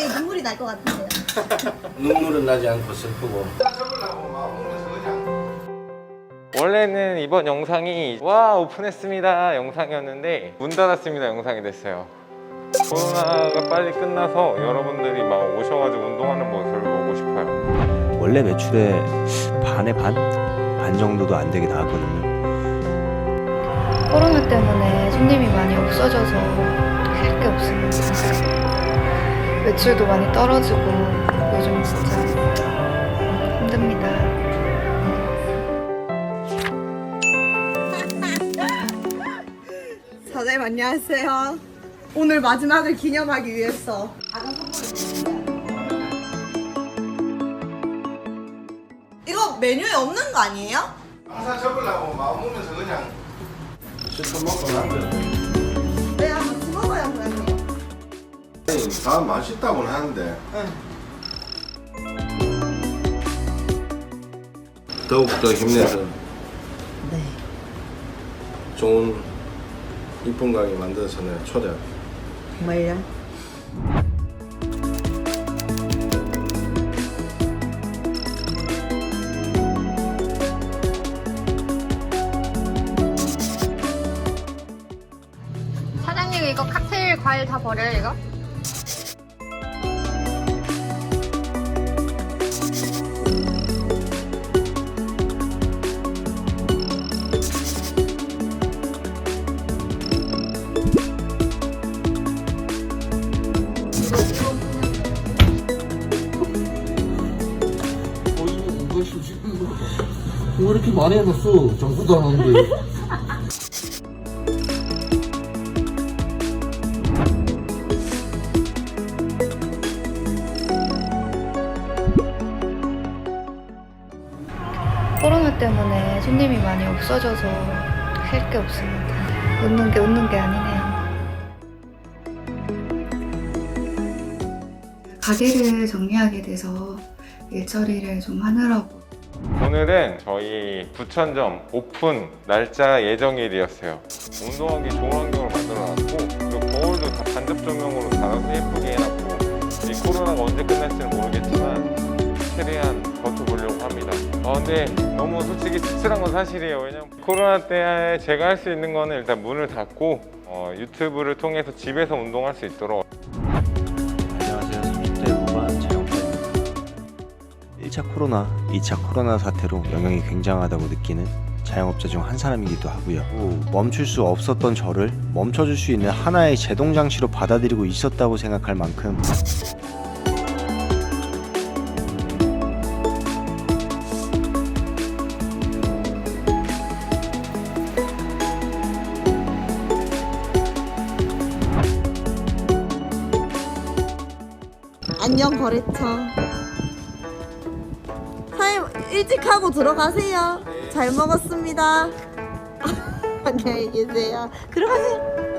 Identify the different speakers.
Speaker 1: 갑자기 눈물이 날 것 같은데요.
Speaker 2: 눈물은 나지 않고 슬프고
Speaker 3: 원래는 이번 영상이 와 오픈했습니다 영상이었는데 문 닫았습니다 영상이 됐어요 코로나가 빨리 끝나서 여러분들이 막 오셔가지고 운동하는 모습을 보고 싶어요
Speaker 4: 원래 매출의 반의 반? 반 정도도 안 되게 나왔거든요.
Speaker 5: 코로나 때문에 손님이 많이 없어져서 할 게 없습니다. 매출도 많이 떨어지고 요즘 진짜 힘듭니다.
Speaker 1: 사장님 안녕하세요. 오늘 마지막을 기념하기 위해서. 이거 메뉴에 없는 거 아니에요?
Speaker 2: 항상 접으려고 마음 먹으면서 그냥 실컷 먹고 남들
Speaker 1: 네, 한번 먹어요, 그러면.
Speaker 2: 다 맛있다고는 하는데 더욱더 힘내서
Speaker 1: 네.
Speaker 2: 좋은 이쁜 가게 만들어서 내가 초대할게
Speaker 1: 정말요?
Speaker 5: 사장님 이거 칵테일 과일 다 버려요 이거?
Speaker 6: 이것이 지금 왜 이렇게 많이 해놨어? 장수도 안 하는데.
Speaker 5: 때문에 손님이 많이 없어져서 할 게 없습니다. 웃는 게 웃는 게 아니네요. 가게를 정리하게 돼서 일처리를 좀 하느라고
Speaker 3: 오늘은 저희 부천점 오픈 날짜 예정일이었어요 운동하기 좋은 환경을 만들어놨고 그리고 거울도 다 간접 조명으로 달아서 예쁘게 해놨고 이 코로나가 언제 끝날지는 모르겠지만 버텨보려고 합니다 아 근데 너무 솔직히 씁쓸한 건 사실이에요 왜냐면 코로나 때 제가 할 수 있는 거는 일단 문을 닫고 어, 유튜브를 통해서 집에서 운동할 수 있도록
Speaker 4: 안녕하세요. 30대 후반 자영업자입니다. 1차 코로나, 2차 코로나 사태로 영향이 굉장하다고 느끼는 자영업자 중 한 사람이기도 하고요. 또 멈출 수 없었던 저를 멈춰줄 수 있는 하나의 제동 장치로 받아들이고 있었다고 생각할 만큼
Speaker 1: 안녕, 거래처. 사장님, 일찍 하고 들어가세요. 잘 먹었습니다. 안녕히 계세요. 들어가세요.